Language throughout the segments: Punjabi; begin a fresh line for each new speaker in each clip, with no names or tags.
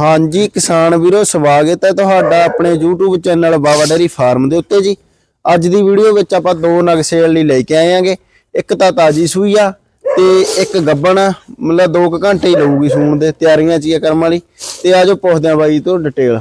ਹਾਂਜੀ ਕਿਸਾਨ ਵੀਰੋ ਸਵਾਗਤ ਹੈ ਤੁਹਾਡਾ ਆਪਣੇ YouTube channel Baba dairy farm ਦੇ ਉੱਤੇ ਜੀ। ਅੱਜ ਦੀ ਵੀਡੀਓ ਵਿੱਚ ਆਪਾਂ ਦੋ ਨਗ ਸੇਲ ਲਈ ਲੈ ਕੇ ਆਏ ਆਂਗੇ। ਇੱਕ ਤਾਂ ਤਾਜੀ ਸੂਈ ਆ ਤੇ ਇੱਕ ਗੱਬਣ ਆ, ਮਤਲਬ 2 ਘੰਟੇ ਹੀ ਲਊਗੀ ਸੂਣ ਦੇ ਤਿਆਰੀਆਂ ਚ ਹੀ ਆ ਕਰਮ ਵਾਲੀ। ਤੇ ਆਜੋ ਪੁੱਛਦੇ ਆ ਬਾਈ ਤੋਂ ਡਿਟੇਲ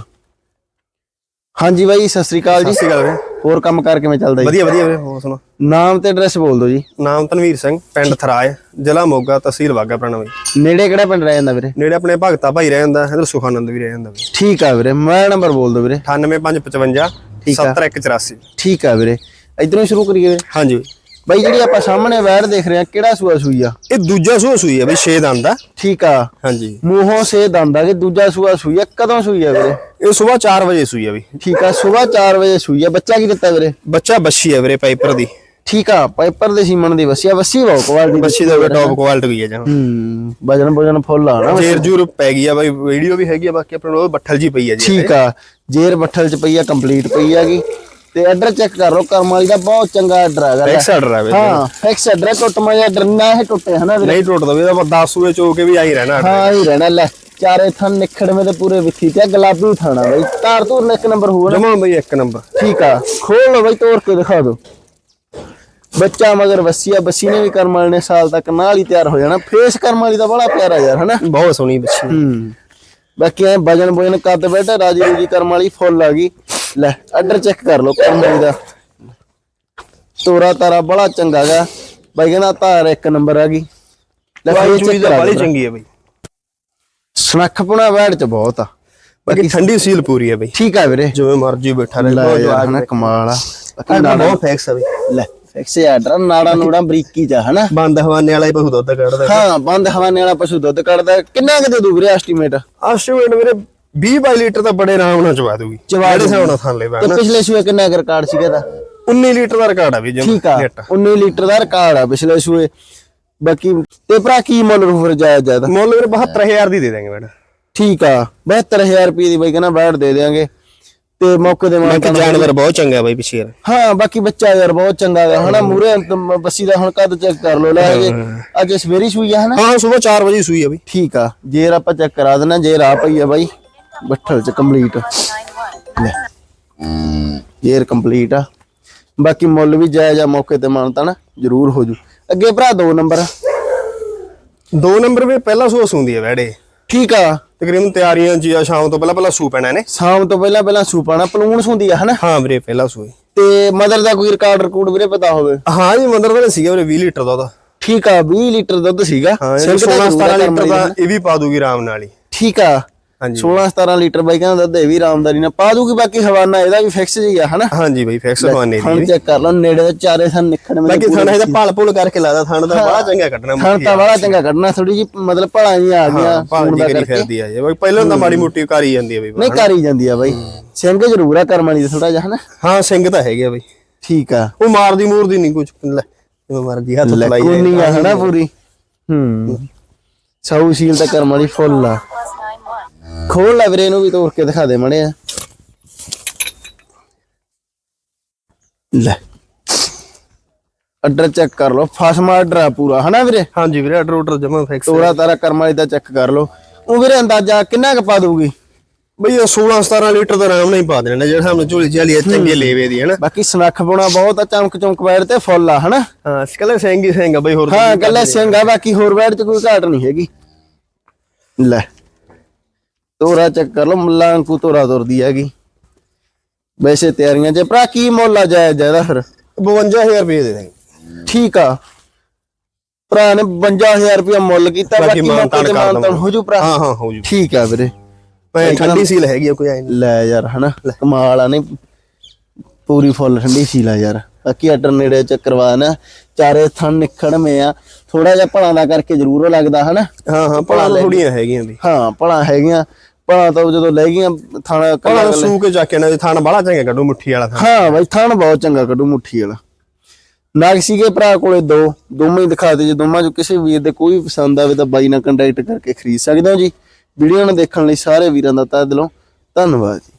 ਹਾਂਜੀ ਬਾਈ ਸਤਿ ਸ੍ਰੀ ਅਕਾਲ ਜੀ।
ਸਤਿ ਸ਼੍ਰੀ ਅਕਾਲ
ਹੋਰ ਕੰਮ ਕਾਰ ਕਿਵੇਂ ਚੱਲਦਾ ਜੀ?
ਵਧੀਆ ਵਧੀਆ ਵੀਰੇ ਹੋਰ ਸੁਣੋ
ਨਾਮ ਤੇ ਐਡਰੈਸ ਬੋਲ ਦਿਓ ਜੀ।
ਨਾਮ ਤਨਵੀਰ ਸਿੰਘ ਪਿੰਡ ਥਰਾਏ ਜ਼ਿਲ੍ਹਾ ਮੋਗਾ ਤਹਿਸੀਲ ਬਾਗਾ ਪੁਰਾਣਾ ਬਈ
ਨੇੜੇ ਕਿਹੜਾ ਪਿੰਡ ਰਹਿ ਜਾਂਦਾ ਵੀਰੇ?
ਨੇੜੇ ਆਪਣੇ ਭਗਤਾ ਭਾਈ ਰਹਿ ਜਾਂਦਾ ਇਧਰ ਸੁਖਾਨੰਦ ਵੀ ਰਹਿ ਜਾਂਦਾ ਬਈ
ਠੀਕ ਆ ਵੀਰੇ ਮੈਂ ਨੰਬਰ ਬੋਲ ਦਿਓ ਵੀਰੇ।
98555
ਠੀਕ ਆ।
7184
ਠੀਕ ਆ ਵੀਰੇ। ਇਧਰੋਂ ਸ਼ੁਰੂ ਕਰੀਏ ਵੀਰੇ।
ਹਾਂਜੀ।
ਬਾਈ ਜਿਹੜੀ ਆਪਾਂ ਸਾਹਮਣੇ ਵੈਰ ਦੇਖ ਰਹੇ ਆ ਕਿਹੜਾ ਸੂਆ ਸੂਈ ਆ?
ਇਹ ਦੂਜਾ ਸੂਆ ਸੂਈ ਹੈ ਬਈ 6 ਦੰਦ ਦਾ
ਠੀਕ ਆ।
ਹਾਂਜੀ।
ਮੂੰਹੋਂ ਸੇ ਦੰਦਾ ਕਿ ਦੂਜਾ ਸੂਆ ਸੂਈ ਆ? ਕਦੋਂ ਸੂਈ ਆ ਵੀਰੇ?
ਇਹ ਸਵੇਰ 4 ਵਜੇ ਸੂਈ ਹੈ ਬਈ।
ਠੀਕ ਆ ਸਵੇਰ 4 ਵਜੇ ਸੂਈ ਆ। ਬੱਚਾ ਕੀ ਦਿੱਤਾ ਵੀਰੇ?
ਬੱਚਾ ਬੱਛੀ ਹੈ ਵੀਰੇ ਪਾਈਪਰ ਦੀ।
ਠੀਕ ਆ ਪਾਈਪਰ ਦੇ ਸੀਮਨ ਦੀ ਵਸੀਆ ਵਸੀ ਬਹੁ ਕੁਆਲਿਟੀ
ਬੱਛੀ ਦਾ ਟੌਪ ਕੁਆਲਿਟੀ ਗਈ ਹੈ ਜਹਾਂ
ਹੂੰ ਵਜਨ ਵਜਨ ਫੁੱਲ ਆ ਨਾ
ਜੇਰ ਜੂਰ ਪੈ ਗਈ ਆ ਬਾਈ ਵੀਡੀਓ ਵੀ ਹੈਗੀ ਆ ਬਾਕੀ ਆਪਣੇ ਉਹ ਬੱਠਲ ਜੀ ਪਈ ਹੈ ਜੀ।
ਠੀਕ ਆ ਜੇਰ ਬੱਠਲ ਚ ਪਈ ਆ ਕੰਪਲੀਟ ਪਈ ਆਗੀ ਤੇ ਆਰਡਰ ਚੈੱਕ ਕਰ ਲਓ ਦਾ ਬਹੁਤ ਚੰਗਾ ਆਰਡਰ ਹੈਗਾ ਲੈ।
ਐਕਸ ਆਰਡਰ ਹੈ
ਹਾਂ ਫਿਕਸ ਆਰਡਰ ਟੁੱਟ ਮਾ ਆਰਡਰ ਨਾ ਇਹ ਟੁੱਟੇ ਹਨਾ
ਨਹੀਂ ਟੁੱਟਦਾ ਵੀ ਇਹਦਾ 10 ਸੂਏ ਚੋ ਕੇ ਵੀ ਆਈ ਰਹਿਣਾ
ਹਾਂ ਹੀ ਰਹਿਣਾ ਲੈ ਚਾਰੇ ਥਣ ਨਿਖੜਵੇਂ ਤੇ ਪੂਰੇ ਵਿੱਥੀ ਤੇ ਗੁਲਾਬੀ ਥਾਣਾ ਬਈ। ਤਾਰ ਤੂਰ ਇੱਕ ਨੰਬਰ ਨਾ?
ਜਮਾ ਬਈ ਇੱਕ ਨੰਬਰ।
ਠੀਕ ਆ ਖੋਲ ਲਓ ਬਈ ਤੋੜ ਕੇ ਦਿਖਾ ਦਿਓ। ਬੱਚਾ ਮਗਰ ਵਸੀਆ ਬੱਸੀ ਨੇ ਵੀ ਕਰਮ ਵਾਲੇ ਨੇ ਸਾਲ ਤੱਕ ਨਾਲ ਹੀ ਤਿਆਰ ਹੋ ਜਾਣਾ। ਫੇਸ ਕਰਮ ਵਾਲੀ ਦਾ ਬੜਾ ਪਿਆਰਾ ਯਾਰ ਹਨਾ
ਬਹੁਤ ਸੋਹਣੀ ਬੱਛੀ
ਹੂੰ। ਬਾਕੀ ਐ ਵਜਨ ਬੋਜਨ ਕੱਦ ਬੈਠਾ ਰਾਜੀ ਰੂਜੀ ਕਰਮ ਵਾਲੀ ਫੁੱਲ ਆ ਗਈ। ਲੈ ਆਰਡਰ ਚੈੱਕ ਕਰ ਲਓ ਵਾਲੀ ਦਾ। ਤੋਰਾ ਤਾਰਾ ਬੜਾ ਚੰਗਾ ਗਾ। ਬਾਈ ਕਹਿੰਦਾ ਧਾਰ ਇੱਕ ਨੰਬਰ ਆ ਗਈ। ਲੈ
ਚੂਈ
check
ਦਾ ਬੜੀ। ਚੰਗੀ ਹੈ ਬਈ।
ਸੁਨੱਖਪੁਣਾ ਵੈੜ ਚ ਬਹੁਤ ਆ।
ਬਾਕੀ ਠੰਡੀ ਸੀਲ ਪੂਰੀ ਹੈ ਬਈ।
ਠੀਕ ਆ ਵੀਰੇ।
ਜਿਵੇਂ ਮਰਜ਼ੀ ਬੈਠਾ ਰਹੇ
ਲੈ ਯਾਰ ਕਮਾਲ ਆ। ਬਾਕੀ
ਨਾੜਾ ਬਹੁਤ ਫੈਕਸ ਆ ਬਈ।
ਲੈ ਫਿਕਸ ਆਰਡਰ ਨਾੜਾ ਨੂੜਾ ਬਰੀਕੀ ਆ, ਹਨਾ।
ਬੰਦ ਹਵਾਨੇ ਵਾਲਾ ਹੀ ਬਹੁਤ ਦੁੱਧ ਕੱਢਦਾ।
ਹਾਂ ਬੰਦ ਹਵਾਨੇ ਵਾਲਾ ਪਸ਼ੂ ਦੁੱਧ ਕੱਢਦਾ। ਕਿੰਨਾ ਕੁ ਦੇ ਦੂ ਵੀਰੇ ਐਸਟੀਮੇਟ
ਆਸ਼ੂਮੇਟ ਵੀਰੇ 20 22 ਲੀਟਰ ਤਾਂ ਬੜੇ ਆਰਾਮ ਨਾਲ ਚਵਾ ਦੂਗੀ
ਚਵਾ
ਜਿਹੜੇ ਹਿਸਾਬ ਨਾਲ ਥਾਂ ਲੈ
ਤੇ
ਬੈਣਾ
ਪਿਛਲੇ ਸੂਏ ਕਿੰਨਾ ਕੁ ਰਿਕਾਰਡ ਸੀਗਾ ਦਾ
19 ਲੀਟਰ ਦਾ ਰਿਕਾਰਡ ਆ ਵੀ ਜਮ
ਠੀਕ ਆ 19 ਲੀਟਰ ਦਾ ਰਿਕਾਰਡ ਆ ਪਿਛਲੇ ਸੂਏ। ਬਾਕੀ ਤੇ ਭਰਾ ਕੀ ਮੁੱਲ ਰੂਫਰ ਜਾਇਆ ਜ਼ਿਆਦਾ
ਮੁੱਲ ਵੀਰੇ 72000 ਦੀ ਦੇ ਦਾਂਗੇ ਮੈਡਮ
ਠੀਕ ਆ 72000 ਰੁਪਏ ਦੀ ਬਈ ਕਹਿੰਦਾ ਬੈਠ ਦੇ ਦੇਾਂਗੇ ਤੇ ਮੌਕੇ ਦੇ ਮਾਨ
ਬਾਕੀ ਜਾਨਵਰ ਬਹੁਤ ਚੰਗਾ ਬਾਈ ਪਿੱਛੇ
ਹਾਂ ਬਾਕੀ ਬੱਚਾ ਯਾਰ ਬਹੁਤ ਚੰਗਾ ਹੈ। ਹਨਾ ਮੂਰੇ ਬੱਸੀ ਦਾ ਹੁਣ ਕਦ ਚੈੱਕ ਕਰ ਲੋ ਲੈ ਜੇ। ਅੱਜ ਸਵੇਰੀ ਸੂਈ ਆ ਹਨਾ?
ਹਾਂ ਸਵੇਰ 4 ਵਜੇ ਸੂਈ ਆ ਬਈ।
ਠੀਕ ਆ ਜੇਰ ਆਪਾਂ ਚੈੱਕ ਕਰਾ ਦੇਣਾ ਜੇਰ ਆ ਪਈ ਆ ਬਾਈ। ਬੱਠਲ ਚ ਕੰਪਲੀਟ ਲੈ। ਜੇਰ ਕੰਪਲੀਟ ਆ। ਬਾਕੀ ਮੁੱਲ ਵੀ ਜਾਇਜ਼ ਆ ਮੌਕੇ ਤੇ ਮਾਨਤਾ ਨਾ ਜ਼ਰੂਰ ਹੋ ਜੂ। ਅੱਗੇ ਭਰਾ ਦੋ ਨੰਬਰ।
ਦੋ ਨੰਬਰ ਵੀ ਪਹਿਲਾ ਸੂਆ ਸੂੰਦੀ ਆ ਵੈੜੇ।
ਠੀਕ ਆ।
ਤਕਰੀਬਨ ਤਿਆਰੀਆਂ ਜੀ ਆ ਸ਼ਾਮ ਤੋਂ ਪਹਿਲਾਂ ਪਹਿਲਾਂ ਸੂ ਪੈਣਾ ਨੇ।
ਸ਼ਾਮ ਤੋਂ ਪਹਿਲਾਂ ਪਹਿਲਾਂ ਸੂਪਾਣਾ ਪਲੂਣ ਹੁੰਦੀ ਆ ਹਨਾ?
ਹਾਂ ਵੀਰੇ ਪਹਿਲਾ ਸੂਈ
ਤੇ ਮਦਰ ਦਾ ਕੋਈ ਰਿਕਾਰਡ ਰਿਕੂਡ ਵੀਰੇ ਪਤਾ ਹੋਵੇ?
ਹਾਂ ਜੀ ਮੰਦਰ ਦਾ ਸੀਗਾ ਵੀਰੇ 20 ਲੀਟਰ ਦਾ ਉਹਦਾ
ਠੀਕ ਆ 20 ਲੀਟਰ ਦੁੱਧ ਸੀਗਾ।
ਹਾਂ
ਸਿੰਘ ਦਾ
16
ਜ਼ਰੂਰ ਆ
17
ਕਰਮ
ਲੀਟਰ ਦਾ ਇਹ ਵੀ ਪਾ ਦੂਗੀ ਆਰਾਮ ਨਾਲ ਹੀ।
ਠੀਕ ਆ।
ਹਾਂਜੀ।
16 17 ਲੀਟਰ ਬਾਈ ਕਹਿੰਦਾ ਦੁੱਧ ਇਹ ਵੀ ਆਰਾਮਦਾਰੀ ਨਾਲ ਪਾ ਦੂਗੀ ਬਾਕੀ ਹਵਾਨਾ ਇਹਦਾ ਵੀ ਫਿਕਸ ਜੀ ਆ ਹਨਾ?
ਹਾਂਜੀ ਬਈ ਫਿਕਸ ਹਵਾਨੇ ਦੀ
ਹੁਣ ਚੈੱਕ ਕਰ ਲਓ ਨੇੜੇ ਦੇ ਚਾਰੇ ਥਣ ਨਿਕਣ ਮੇਰੇ
ਬਾਕੀ ਥਾਣਾ ਇਹਦਾ ਭਾਲ ਭੁਲ ਕਰਕੇ ਲਾਦਾ ਥਾਣ ਦਾ ਬੜਾ ਚੰਗਾ ਕੱਢਣਾ
ਥਣ ਤਾਂ ਬੜਾ ਚੰਗਾ ਕੱਢਣਾ ਥੋੜੀ ਜੀ ਮਤਲਬ ਭਲਾ ਜੀ ਆ ਗਿਆ
ਜੀ
ਦਾ
ਕਰੀ
ਕਰਕੇ।
ਫਿਰਦੀ ਆ ਜੇ ਬਾਕੀ ਪਹਿਲਾਂ ਤਾਂ ਮਾੜੀ ਮੋਟੀ ਕਰੀ ਜਾਂਦੀ ਆ ਬਈ
ਨਹੀਂ ਕਰੀ ਜਾਂਦੀ ਆ ਬਾਈ। ਸਿੰਘ ਜ਼ਰੂਰ ਆ ਕਰਮ ਵਾਲੀ ਥੋੜਾ ਜਿਹਾ ਹਨਾ?
ਹਾਂ ਸਿੰਘ ਤਾਂ ਹੈਗੇ ਆ ਬਈ।
ਠੀਕ ਆ।
ਉਹ ਮਾਰਦੀ ਮੂਰਦੀ ਨਹੀਂ ਕੁਝ ਲੈ ਜਿਵੇਂ ਮਰਜ਼ੀ ਹੱਥ ਫਲਾਈ
ਕੋਨੀ ਆ ਹਨਾ ਪੂਰੀ। ਹੂੰ। ਸੌ ਸੀਲ ਤਾਂ ਕਰਮ ਵਾਲੀ ਫੁੱਲ ਆ। ਖੋਲ ਲੈ ਵੀਰੇ ਇਹਨੂੰ ਵੀ ਤੋੜ ਕੇ ਦਿਖਾ ਦੇ ਮੜੇ ਆ ਲੈ। ਆਰਡਰ ਚੈੱਕ ਕਰ ਲਓ ਫਸਮਾ ਆਰਡਰ ਆ ਪੂਰਾ ਹਨਾ ਵੀਰੇ?
ਹਾਂਜੀ ਵੀਰੇ ਆਰਡਰ ਆਰਡਰ ਜਮਾ ਫਿਕਸ
ਤੋੜਾ ਤਾਰਾ ਕਰਮ ਵਾਲੀ ਦਾ ਚੈੱਕ ਕਰ ਲਓ। ਉਹ ਵੀਰੇ ਅੰਦਾਜ਼ਾ ਕਿੰਨਾ ਕੁ ਪਾ ਦੂਗੀ
ਬਈ ਉਹ 16 17 ਲੀਟਰ ਦਾ ਆਰਾਮ ਨਾਲ ਹੀ ਪਾ ਦੇਣਾ ਜਿਹੜਾ ਸਾਹਮਣੇ ਝੋਲੀ ਚਾਲੀ ਚੰਗੇ ਲੇਵੇ ਦੀ ਹਨਾ?
ਬਾਕੀ ਸਨੱਖ ਪਾਉਣਾ ਬਹੁਤ ਆ ਚਮਕ ਚਮਕ ਵੈੜ ਤੇ ਫੁੱਲ ਆ ਹਨਾ?
ਹਾਂ ਸਕਲੇ ਸਿੰਘ ਹੀ ਸਿੰਘ ਆ ਬਈ ਹੋਰ
ਹਾਂ ਗੱਲੇ ਸਿੰਘ ਆ ਬਾਕੀ ਹੋਰ ਵੈੜ ਚ ਕੋਈ ਘਾਟ ਨਹੀਂ ਹੈਗੀ। ਲੈ। ਤੋਰਾ ਚੈੱਕ ਕਰ ਲਓ ਮੁੱਲਾ ਅੰਕੂ ਤੋਰਾ ਤੁਰਦੀ ਹੈਗੀ। ਵੈਸੇ ਤਿਆਰੀਆਂ ਚ ਭਰਾ ਕੀ ਮੁੱਲ ਆ ਜਾਇਜ਼ ਇਹਦਾ ਫਿਰ?
52000 ਰੁਪਏ ਦੇ ਦਾਂਗੇ
ਠੀਕ ਆ। ਭਰਾ ਨੇ 52000 ਰੁਪਇਆ ਮੁੱਲ ਕੀਤਾ
ਬਾਕੀ
ਬਾਕੀ
ਮਾਨਤਾਨ
ਮੌਕੇ ਤੇ
ਕਰ
ਮਾਨਤਾਨ ਹੋ ਜੂ ਭਰਾ।
ਹਾਂ ਹਾਂ ਹੋ ਜੂ।
ਠੀਕ ਆ ਵੀਰੇ।
ਭੈਣ ਠੰਡੀ ਸੀਲ ਹੈਗੀ ਕੋਈ ਐ
ਲੈ ਯਾਰ ਹਨਾ ਕਮਾਲ ਆ ਨਹੀਂ। ਪੂਰੀ ਫੁੱਲ ਠੰਡੀ ਸੀਲ ਆ ਯਾਰ। ਬਾਕੀ ਆਰਡਰ ਨੇੜੇ ਚੱਕਰਵਾ ਨਾ ਚਾਰੇ ਥਣ ਨਿਖੜ ਮੇ ਆ। ਥੋੜਾ ਜਿਹਾ ਭਲਾਂ ਦਾ ਕਰਕੇ ਜ਼ਰੂਰ ਲੱਗਦਾ ਹਨਾ।
ਹਾਂ ਹਾਂ ਭਲਾ ਥੋੜੀਆਂ ਹੈਗੀਆਂ ਵੀ।
ਹਾਂ ਭਲਾਂ ਹੈਗੀਆਂ। ਭਲਾਂ ਤਾਂ ਜਦੋਂ ਲੈ ਗਈਆਂ ਥਾਣਾ
ਭਲਾ ਸੂ ਕੇ ਚੱਕ ਕੇ ਨਾ ਥਾਣ ਬੜਾ ਚੰਗਾ ਕੱਢੂ ਮੁੱਠੀ ਵਾਲਾ ਥਾਣ।
ਹਾਂ ਬਾਈ ਥਣ ਬਹੁਤ ਚੰਗਾ ਕੱਢੂ ਮੁੱਠੀ ਵਾਲਾ। ਨਾਗ ਸੀਗੇ ਭਰਾ ਕੋਲੇ ਦੋ ਦੋਵੇਂ ਹੀ ਦਿਖਾ ਦੇ ਜੇ ਦੋਵਾਂ ਚੋਂ ਕਿਸੇ ਵੀਰ ਦੇ ਕੋਈ ਪਸੰਦ ਆਵੇ ਤਾਂ ਬਾਈ ਨਾਲ ਕੰਟੈਕਟ ਕਰਕੇ ਖਰੀਦ ਸਕਦੇ ਹੋ ਜੀ। ਵੀਡੀਓ ਨੂੰ ਦੇਖਣ ਲਈ ਸਾਰੇ ਵੀਰਾਂ ਦਾ ਤਹਿ ਦਿਲੋਂ ਧੰਨਵਾਦ ਜੀ।